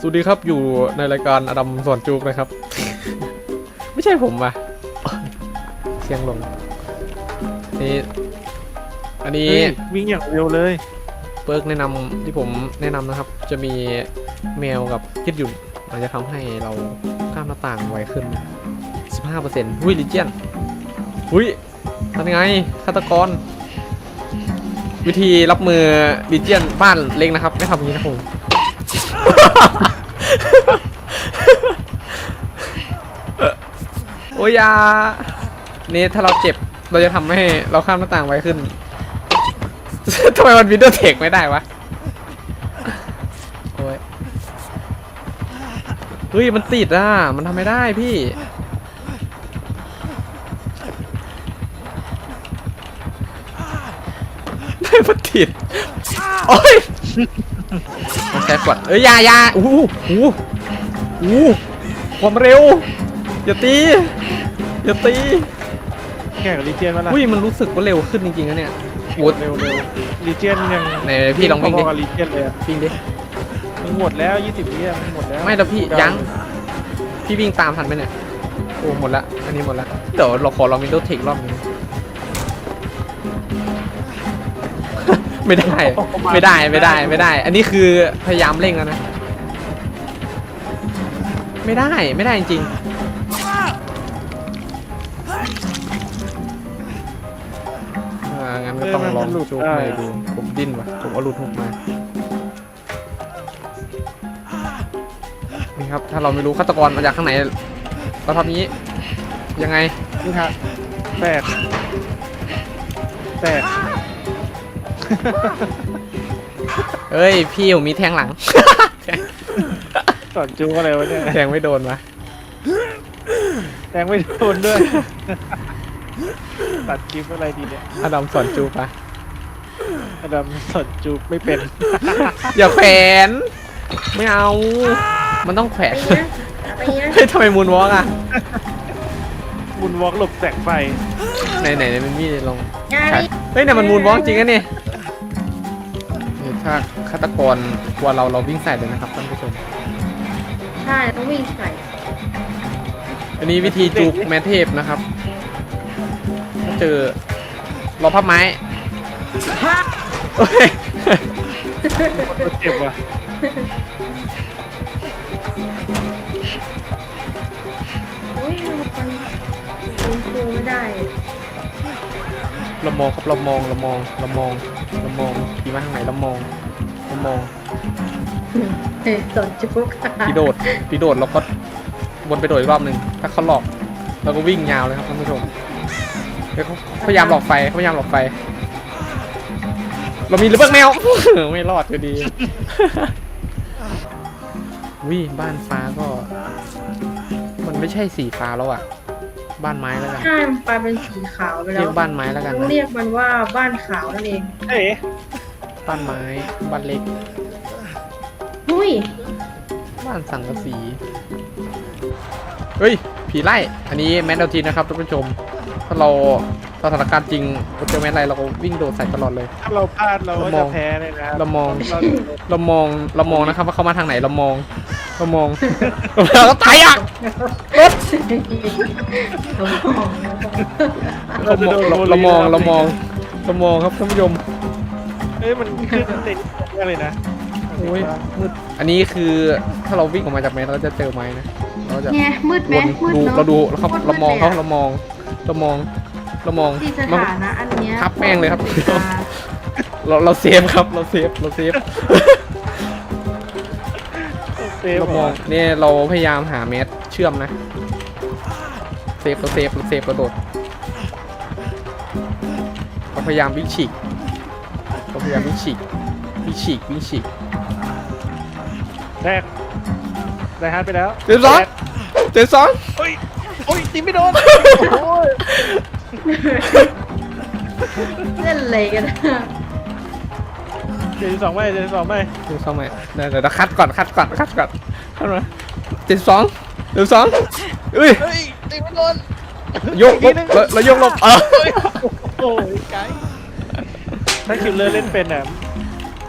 สวัสดีครับอยู่ในรายการอดัมสอนจูกนะครับ ไม่ใช่ผมอะเสียงลงนี่อันนี้เฮ้ยวิ่งอย่างเร็วเลย เปิร์กแนะนำที่ผมแนะนำนะครับ จะมีแมวกับยืดหยุ่นมันจะทำให้เราข้ามหน้าต่างไวขึ้น 15%หุ้ยลิเจียนหุ้ยทำยังไงฆาตกร วิธีรับมือลิเจียนบ้านเล็กนะครับ ไม่ทำอย่างนี้นะผม โอ้ยานี่ถ้าเราเจ็บเราจะทำให้เราข้ามหน้าต่างไวขึ้น ทำไมมันวินโดว์เทคไม่ได้วะ โอ้ย เฮ้ย มันติดอะ มันทำไม่ได้พี่ไม่มันติด โอ้ย มันใช้กดเอ้ยอยาอยาอู้หูอู้หูความเร็ว อย่าตี อย่าตี แข่งกับลีเจียนมาละอุ้ยมันรู้สึกว่าเร็วขึ้นจริงๆนะเนี่ยโอ้ยเร็วเร็วลีเจียนยังไหนพี่ลองวิ่งดิพกับลีเจียนเลยอะวิ่งดิ มันหมดแล้ว20วิอะมันหมดแล้วไม่แต่พี่ยัง พี่วิ่งตามทันไหมเนี่ย โอ้หมดละ อันนี้หมดละ เดี๋ยวเราขอลองวินโดว์เทครอบนึง ไม่ได้ ไม่ได้ไม่ได้ไม่ได้ อันนี้คือพยายามเร่งแล้วนะ ไม่ได้ไม่ได้จริงๆอ่างั้นก็ต้องลองจุกไปดู ผมดิ้นว่ะผมเอาหลุดหุกมา นี่ครับ ถ้าเราไม่รู้ฆาตกรมาจากข้างไหนเราทำนี้ ยังไง นี่ฮะแตกแตก เอ้ย พี่ผมมีแทงหลัง สอนจูอะไรวะเนี่ยแทงไม่โดนวะแทงไม่โดนด้วย ตัดคลิปอะไรดีเนี่ยอดัมสอนจูปะอดัมสอนจูไม่เป็น อย่าแขวนไม่เอา มันต้องแขวนไปนะไปนะเฮ้ยทำไมมูนวอล์กอะบุญวอล์กหลบแสงไฟ ไหนไหนไหนมันมีลงงานนี้เฮ้ยเนี่ยมันมูนวอล์กจริงนะเนี่ย นี่ถ้าฆาตกรกลัวเราเราวิ่งใส่เลยนะครับท่านผู้ชม ใช่ต้องวิ่งใส่อันนี้วิธีจูกแมทเทพนะครับถ้าเจอรอพับไม้เฮ้ยเจ็บว่ะอุ้ยมันคุณครูไม่ได้ เรามองครับเรามองเรามองเรามอง เรามองขี่มาทางไหนเรามองเรามองเฮ้ยสนจุกพี่โดดพี่โดดแล้วก็วนไปโดดอีกรอบหนึ่งถ้าเขาหลอกเราก็วิ่งยาวเลยครับท่านผู้ชมเฮ้ยเขาพยายามหลอกไฟเขาพยายามหลอกไฟ เรามีหรือเปล่าแมว ไม่รอดอยู่ดีวิบ้านฟ้าก็ มันไม่ใช่สีฟ้าแล้วอะ บ้านไม้แล้วกัน ใช่มันไปเป็นสีขาวไปแล้เรีวยกบ้านไม้แล้วกันต้องนะเรียกมันว่าบ้านขาวนั่นเองเอ๊ะบ้านไม้บ้านเล็ก อุ้ยบ้านสังกะสี เฮ้ย ผีไล่ อันนี้แมนดาทีนะครับท่านผู้ชม ถ้าเราสถานการณ์จริงเราเจอแมนไล่เราก็วิ่งโดดใส่ตลอดเลย ถ้าเราพลาดเราก็เรามจะองแพ้เลยนะเรามองเราเรามองเรามองนะครับว่าเขามาทางไหนเรามอง เรามองเราก็ตายอะรถเรามองเราเราเรามองเรามองเรามองครับท่านผู้ชมเอ้ยมันขึ้นติดมากเลยนะโอ้ยมืดอันนี้คือถ้าเราวิ่งออกมาจากแมนเราจะเจอไม้นะเราจะเนี่ยมืดไหมวนมืดดูเนาะเราดูเราครับโคตเรามองเขาลยะเรามองเรามองเรามองที่สมันถานะอันเนี้ยทับแม่งเลยครับติดตาเราเราเซฟครับเราเซฟเราเซฟเซ ฟเรามองเนี่ยเราพยายามหาเมสเชื่อมนะเซฟเราเซฟเราเซฟเราโดดเราพยายามวิ่งฉีกเราพยายามวิ่งฉีกวิ่งฉีกวิ่งฉีกแรกได้ฮาร์ดไปแล้วเจ็ดสองเจ็ดสองโอ้ยโอ้ยตีไม่โดนโอ้ย เล่นอะไรกันอะ เจ็ดสิบสองไม่เจ็ดสิบสองไม่เจ็ดสองไหมเดี๋ยวเดี๋ยวคัดก่อนคัดก่อนคัดก่อนคัดมาเจ็ดสองเจ็ดสองเอ้ยเฮ้ยตีไม่โดนโยกปุ๊บเราเราโยกหลบเออโอ้ยไกด์ถ้าคิวเลอร์เล่นเป็นอะ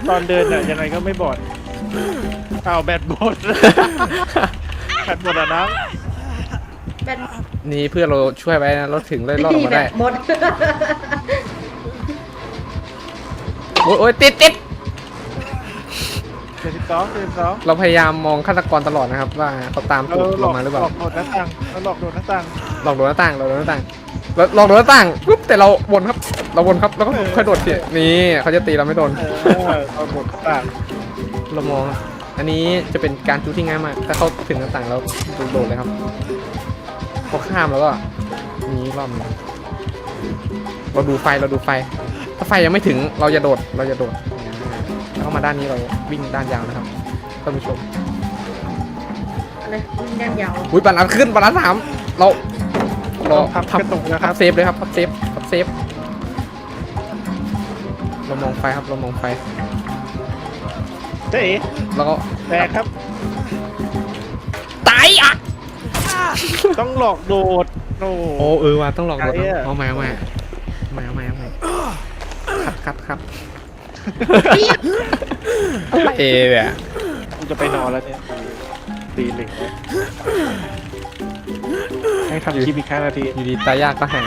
ตอนเดินอะยังไงก็ไม่บอดอ้าวแบตหมดแบตหมดอะนะแบตนี่เพื่อนเราช่วยไว้นะเราถึงเลยรอดออกมาแบได้ตหมด โอ้ยโอ้ยติดติด เจ็ดสิบสองเจ็ดสิบสองเราพยายามมองฆาตกรตลอดนะครับว่าเขาตามเราตูดหลเราอกมาหรือหเปลล่าอกโดดหน้าต่างเราหลอกโดดหน้าต่างหลอกโดนหน้าต่างหลอกโดนหน้าต่างเราหลอกโดนหน้าต่างปุ๊บแต่เราวนครับ เราวนครับแล้วก็ค่อยโดดทีนี่เขาจะตีเราไม่โดนเออเราโดดหน้าต่างเรามองครับอันนี้จะเป็นการจูที่ง่ายมาก ถ้าเข้าถึงหน้าต่างแล้วโดดเลยครับพอข้ามแล้วก็นี้รอบหนึงเราดูไฟเราดูไฟ ถ้าไฟยังไม่ถึงเราจะโดดเราจะโดด แล้วก็มาด้านนี้เราวิ่งด้านยาวนะครับท่านผู้ชมอะไรวิ่งด้านยาวอุ้ยบาลานซ์ขึ้นบาลานซ์สามเราเราพับทับกระตุกนะคทัรับบเซฟเลยครับทับเซฟทับเซฟเรามองไฟครับเรามองไฟเจ๊แล้วก็แตกครับตายอะต้องหลอกโดดโอ้โอ้เออว่ะต้องหลอกโดดไอ้อะเอาใหม่เอาใหม่เอาใหม่เอาใหม่เอาใหม่คัดคัดคัด เอเนี่ยกูจะไปนอนแล้วเนี่ยตีหนึ่งให้ทำคลิปอีกห้านาทีอยู่ดีตายยากก็หาย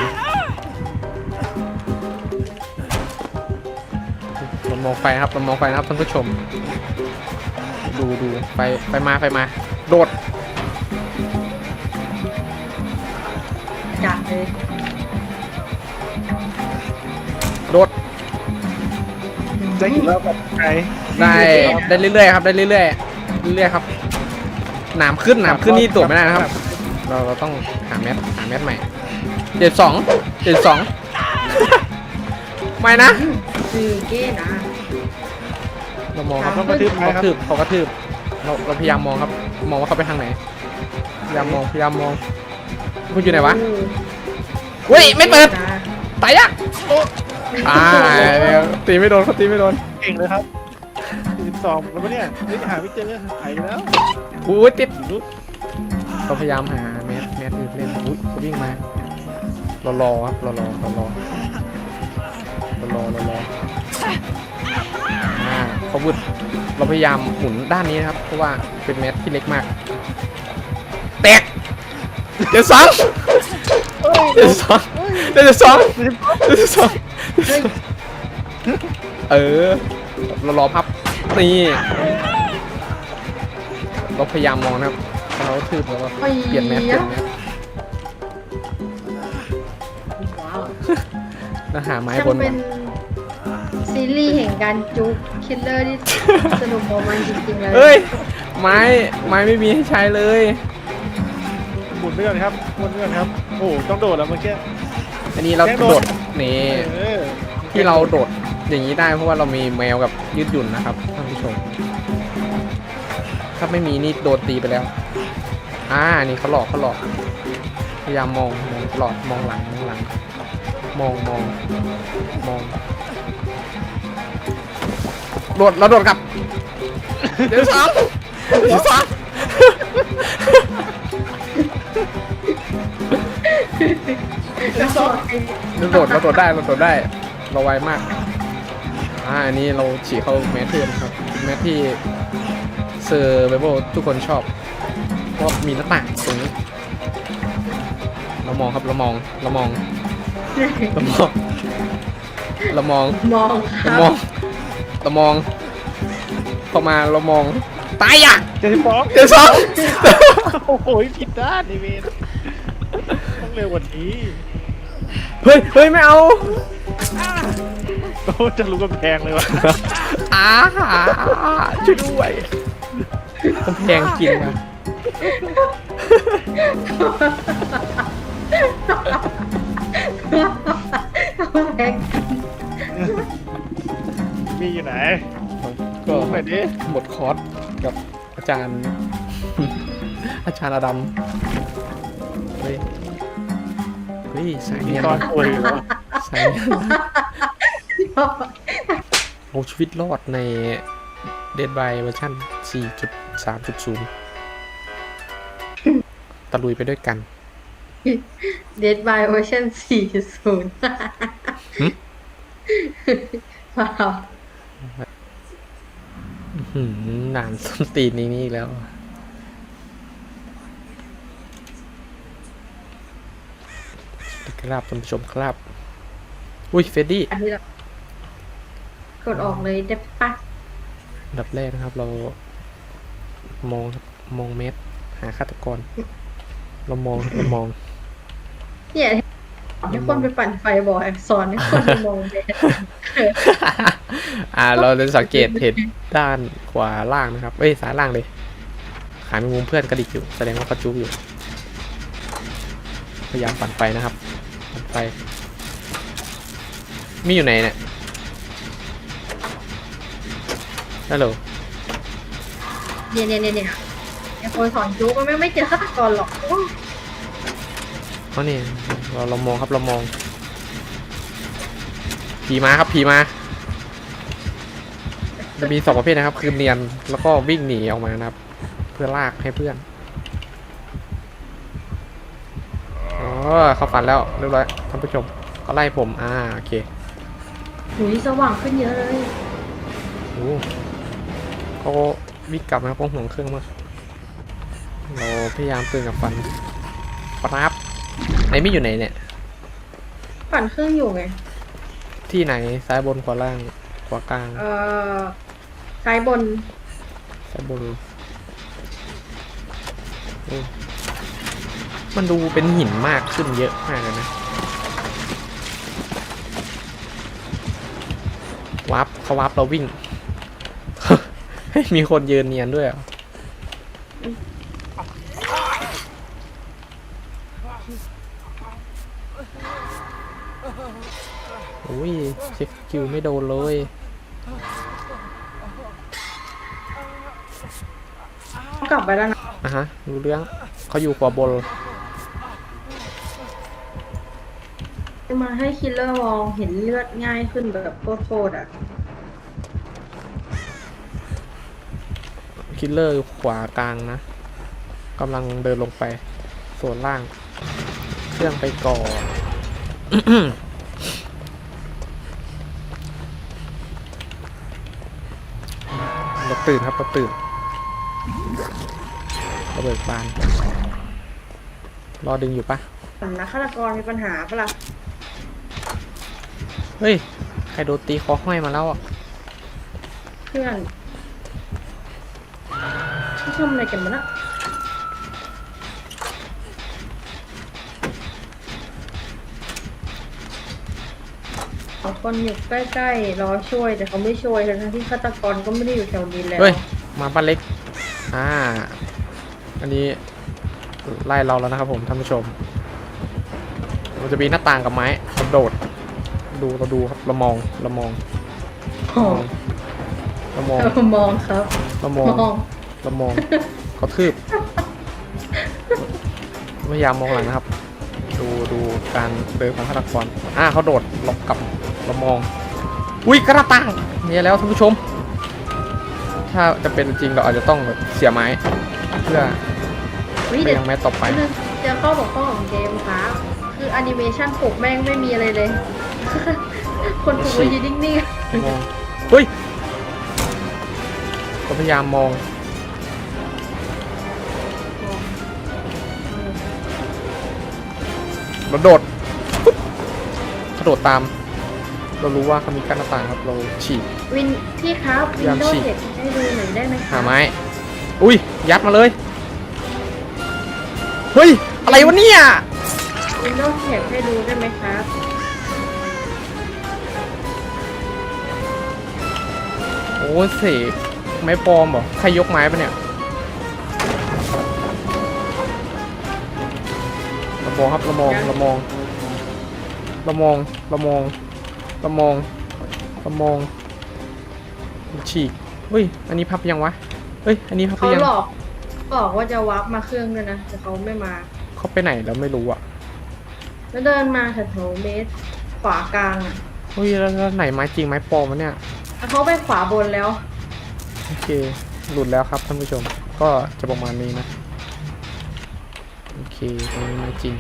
เรามองไฟนะครับเรามองไฟนะครับท่านผู้ชม ดูดูไฟไฟมาไฟมา โดด จัดเลย จะอยู่แล้วกับใครได้ได้เรื่อยๆครับได้เรื่อยๆเรื่อยๆครับหนามขึ้นหนามขึ้นนี่ตัวไม่ได้นะครับ เราเราต้องหาแมทหาแมทใหม่เจ็ดสองเจ็ดสองไม่นะคือเก้นะเรามองครับต้องกระทืบไหมเขาครับกระทืบเขากระทืบเราเราพยายามมองครับ มองว่าเขาไปทางไหนพยายามมองพยายามมองคุณอยู่ไหนวะอู้เฮ้ยไม่เปิดนะตายยากอ่าเดี๋ยวตีไม่โดนเขาตีไม่โดนเก่งเลยครับสิบสองแล้วปะเนี่ยเฮ้ยหาไม่เจอหายไปแล้วอุ้ยติดเราพยายามหาแมทแมทอื่นเล่นอุ้ยเขาวิ่งมาเรารอครับเรารอเรารอเรารอเรารออ่าเขาบุดเราพยายามหมุนด้านนี้นะครับ เพราะว่าเป็นแมทที่เล็กมาก แตกเดี๋ยวสองเดี๋ยวสอง เดี๋ยวสองเดี๋ยวสองเฮ้ยเออเรารอพับนี่เราพยายามมองนะครับเราทืบแล้วก็เปลี่ยนแมสเปลี่ยนแมสว้าวแล้วหาไม้ช่างบนเป็นซีรีส์แห่งการจุกคิลเลอร์ที่สนุกประมาณจริงๆเลยเอ้ยไม้ไม้ไม่มีให้ใช้เลย หมุนไปก่อนครับหมุนไปก่อนครับ โอ้โหต้องโดดแล้วเมื่อกี้ อันนี้เราแกล้งโดโดดดนี่เออที่เราโดดอย่างนี้ได้เพราะว่าเรามีแมวกับยืดหยุ่นนะครับท่านผู้ชม ถ้าไม่มีนี่โดนตีไปแล้ว อ่านี่เขาหลอกเขาหลอก พยายามมองมองตลอดมองหลังมองหลัง มองมองมองโดดเราโดดกลับ เดี๋ยวสองเดี๋ยวสองแล้วก็ เราโดดเราโดดได้เราโดดได้เราไวมากอ่าอันนี้เราฉีกเข้าแมทเทียนครับแมทที่เซอร์เบเบิลทุกคนชอบเพราะมีหน้าต่างตรงนี้เรามองครับเรามองเรามองเรามองเรามองมองคเรารับมองเรามองเข้ามาเรามองตายอะเจ็ดสิบสองเดี๋ยวสองโอ้โหผิดด้านนี่เวนต้องเร็วกว่านี้ เฮ้ยเฮ้ยไม่เอาโอ้จะรู้กำแพงเลยวะอาช่วยด้วยกำแพงกินนะแบกมีอยู่ไหนก็ดูหน่อยดิหมดคอร์สกับอาจารย์ อาจารย์อดัมเฮ้ย เฮ้ยสายมีเนียนตอนว่ะป่วยอยู่วะสายเนียนว่ะเอาชีวิตรอดใน Dead by เวอร์ชัน4.3.0 ตะลุยไปด้วยกันเดดบายเวอร์ชัน4.0หึว้าวหืมนานส้นตีนนี้นี่อีกแล้ว ครับท่านผู้ชมครับ อุ้ยเฟดดี้อันที่เรากดออกเลยได้ปะอันดับแรกนะครับ เรา มองครับมองเม็ดหาฆาตกร เรามองเรามอง เนี่ยให้คนไปปั่นไฟบ่อยสอนให้คนไปมองเลยอ่า เราจะสังเกตเห็นด้านขวาล่างนะครับ เอ้ยซ้ายล่างเลยขามีมุมเพื่อนกระดิกอยู่ แสดงว่าเขาจุกอยู่ พยายามปั่นไฟนะครับปั่น ไฟมีอยู่ไหนเนี่ย ฮัลโหล เนี่ยเนี่ยเนี่ยเนี่ยไอ้คนสอนจุกก็ไม่ไม่เจอฆาตกรหรอกโอ้เพราะนี่เราเรามองครับเรามอง ผีมาครับผีมาจะมีสองประเภทนะครับ คือเนียนแล้วก็วิ่งหนีออกมานะครับ เพื่อลากให้เพื่อนอ๋อ เขาฝันแล้วเรียบร้อยท่านผู้ชมเขาไล่ผมอ่าโอเคหุยสว่างขึ้นเยอะเลยโอ้เขาวิ่งกลับมาเพราะห่วงเครื่องมากเราพยายามตื่นกับฟันปราบไหนไม่อยู่ไหนเนี่ยปั่นเครื่องอยู่ไง ที่ไหนซ้ายบนขวาล่างขวากลาง เอ่อ ซ้ายบน ซ้ายบนโอ้มั นดูเป็นหินมากขึ้นเยอะมากเลยนะวับเขาวับเราวิ่งให้ยมีคนยืนเนียนด้วยเหรออุ้ยเช็คคิวไม่โดนเลยเขากลับไปแล้วนะอะฮะรู้เรื่องเขาอยู่ขวาบน มาให้คิลเลอร์มองเห็นเลือดง่ายขึ้นแบบโคตรๆอะ คิลเลอร์ขวากลางนะกำลังเดินลงไป ส่วนล่าง เครื่องไปก่อนเราตื่นครับเราตื่นระเบิดบาน รอดึงอยู่ปะสำนักฆาตกรมีปัญหาปะล่ะ เฮ้ย ใครโดนตีคอห้อยมาแล้วอะ เพื่อนที่ทำอะไรกันมานะสองคนอยู่ใกล้ๆรอช่วยแต่เขาไม่ช่วยทั้งที่ฆาตกรก็ไม่ได้อยู่แถวนี้แล้วเฮ้ย มาบ้านเล็ก อ่า อันนี้ไล่เราแล้วนะครับผมท่านผู้ชม มันจะมีหน้าต่างกับไม้กระโดด ดูเราดูครับเรามองเรามองโอ้เรามองเออมองครับเรามองมองเรามองเขาทืบพยายามมองหลังนะครับ ดูดูการเดินของฆาตกรอ่าเขาโดดหลบกลับเรามอง อุ้ยกระต่างเนี่ยแล้วท่านผู้ชม ถ้าจะเป็นจริงเราอาจจะต้องแบบเสียไม้เพื่อวิไปเดี๋ยวยังไม้ต่อไปนึงเจอข้อบกพร่องของเกมครับคือแอนิเมชันปกแม่งไม่มีอะไรเลย คนปลูกไว้ยืนนิ่งมองเฮ้ยก็พยายามมอง เราโดดปุ๊บกระโดดตาม เรารู้ว่าเขามีกั้นหน้าต่างครับ เราฉีก ๆ วินพี่ครับวิพยายานมโดว์ฉีกเทคให้ดูหน่อยได้ไหมคหารับไม้ อุ้ย ยัดมาเลย เฮ้ย อะไรวะเนี่ย วินโดว์เทคให้ดูได้ไหมครับ อ้เสกไม้ปลอมเหรอใครยกไม้ปะเนี่ยเรามองครับเรามองเรามองเรามองเรามองเรามองเรามองฉีกเฮ้ยอันนี้พับยังวะเฮ้ยอันนี้พับเขายังหลอกบอกว่าจะวาร์ปมาเครื่องด้วยนะแต่เขาไม่มาเขาไปไหนแล้วไม่รู้อะแล้วเดินมาแถวๆเมตรขวากลางอะเฮ้ยแล้วแล้วไหนไม้จริงไม้ปลอมวะเนี่ยแล้ว เขาไปขวาบนแล้ว โอเค หลุดแล้วครับท่านผู้ชม ก็จะประมาณนี้นะ โอเคตรงนี้ไม่จริง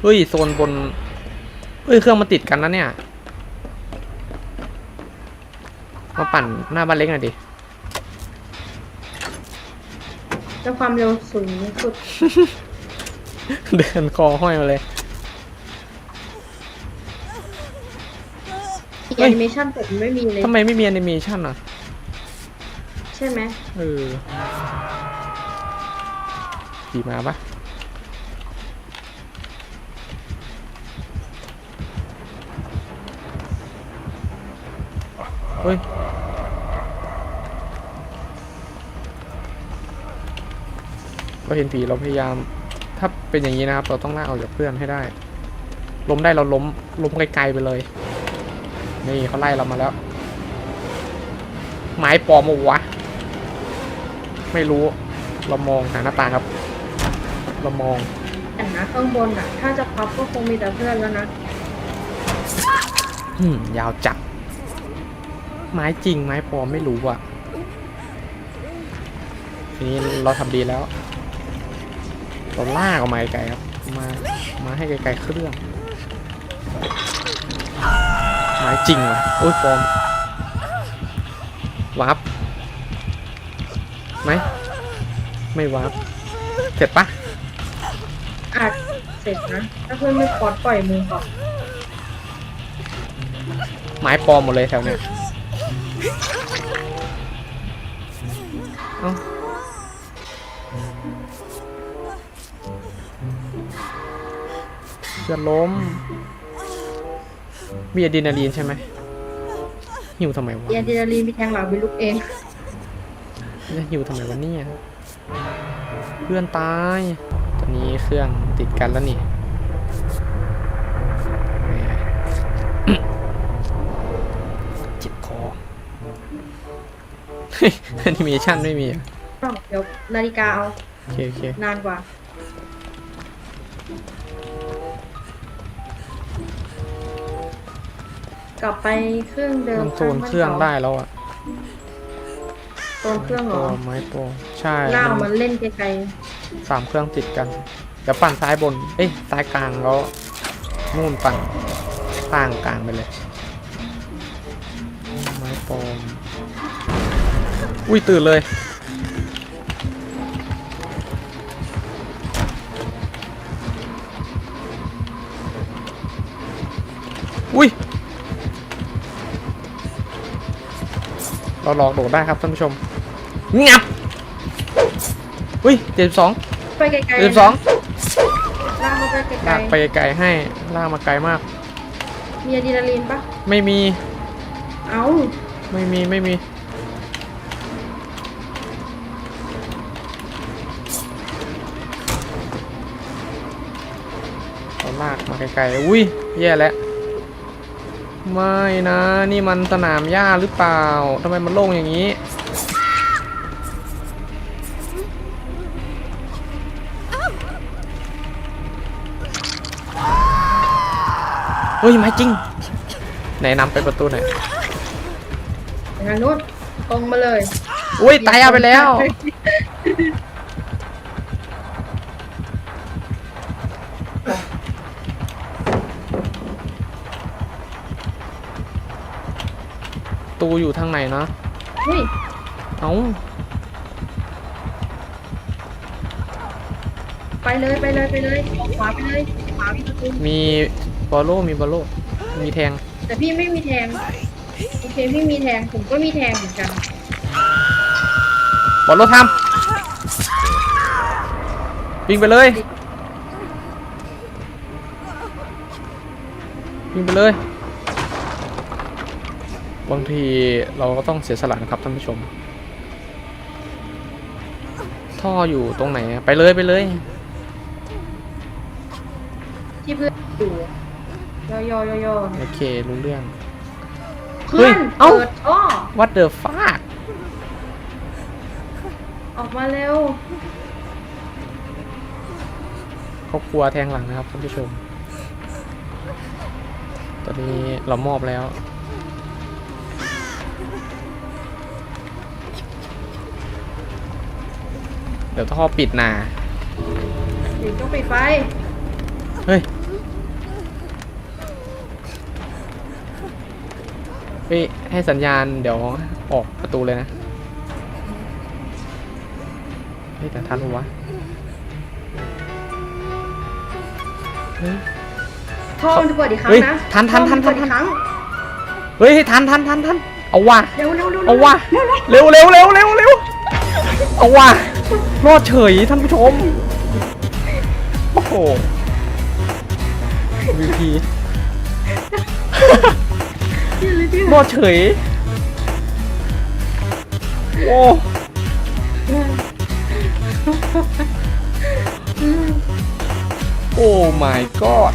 เฮ้ย โซนบน เฮ้ย เครื่องมันติดกันนะเนี่ย มาปั่นหน้าบ้านเล็กหน่อยดิ แล้วความเร็วสูงสุด เดินคอห้อยมาเลย แอยนิเมชันผมไม่มีเลยทำไมไม่มีแอนิเมชันอะ ใช่ไหมเออขี่มาปะเฮ้ยเราเห็นผีเราพยายาม ถ้าเป็นอย่างนี้นะครับ เราต้องลากออกจากเพื่อนให้ได้ ล้มได้เราล้ม ล้มไกลๆไปเลย นี่เขาไล่เรามาแล้ว ไม้ปลอมมาวะ ไม่รู้ เรามองหาหน้าต่างครับ เรามองแต่นะข้างบนอะ ถ้าจะพับก็คงมีแต่เพื่อนแล้วนะ อืมยาวจัด ไม้จริงไม้ปลอมไม่รู้อะ ทีนี้เราทำดีแล้ว เราลากออกมาไกลๆครับ มา มาให้ไกลๆเครื่อง ไม้จริงว่ะโอ้ยปลอมวับไหมไม่วับเสร็จปะอาจเสร็จนะ ถ้าเพื่อนไม่คอดปล่อยมือก่อนไม้ปลอมหมดเลยแถวเนี้ยเอ้าจะล้ม มีอะดรีนาลีนใช่ไหมหิวทำไมวะเอะดรีนาลีนมีแทงหลังเป็นลูกเอง จะหิวทำไมวะเนี่ยเพื่อนตายตอนนี้เครื่องติดกันแล้วนี่แหม เจ็บคอเฮ้ยแอนิเมชันไม่มีอะเดี๋ยวนาฬิกาเอา โอเคโอเคนานกว่า ลับไปเครื่องเดิมมันโซนเครื่องได้แล้วอะโซนเครื่องเหรโปอไม้โปรใช่ล่ากมัมันนเล่นไกลสามเครื่องติดกันเดี๋ยวปั่นซ้ายบน เอ้ยซ้ายกลางแล้วนู่นปั่นต่างกลางไปเลยไม้โปรอุ้ยตื่นเลยอุ้ย เราลองโดดได้ครับท่านผู้ชมงับอุ้ยเจ็ดสองๆไปไกลๆเจ็ดสองลากมาไปไกลลากไปไกลให้ลากมาไกลมาก ๆมีอะดรีนาลีนปะไม่มีเอ้าไม่มีไม่มี เราลากมาไกลๆอุ้ยแย่แล้ว ไม่นะ นี่มันสนามหญ้าหรือเปล่าทำไมมันโล่งอย่างนี้ เฮ้ยไม้จริง ไหนนำไปประตูหน่อยอย่างนั้นนู้นตรงมาเลย อุ้ยตายเอาไปแล้ว ตูอยู่ทางไหนนะ เฮ้ยเอ้าไปเลยไปเลยไปเลยออกขวาไปเลยขวามีประตูมีบอลโลมีบอลโลมีแทง แต่พี่ไม่มีแทงโอเคพี่มีแทงผมก็มีแทงเหมือนกันบอลโลทำวิ่งไปเลย วิ่งไปเลย บางทีเราก็ต้องเสียสละนะครับท่านผู้ชม ท่ออยู่ตรงไหนอะไปเลยไปเลย ที่เพื่อนอยู่ย่อย่อย่อย่อโอเครู้เรื่อง เพื่อนเฮ้ยเอ้า เปิดท่อ What the fuck ออกมาเร็วเขากลัวแทงหลังนะครับท่านผู้ชม ตอนนี้เรามอบแล้ว เดี๋ยวท่อปิดนาปิต้องปิดไฟ เฮ้ยเฮ้ให้สัญญาณเดี๋ยวออกประตูเลยนะ เฮ้ยแต่ทันหรอวะเฮ้ย ท่อมันเปิดอีกครั้งนะทันทันทันทันทัเฮ้งเฮ้ยทันทันทันทันเอาว่ะ เร็วเร็วเร็วเร็วเร็วเร็วเร็วเร็ว เอาวะรอดเฉยท่านผู้ชม โอ้โหวีพีรอดเฉย โอ้โอ้ my god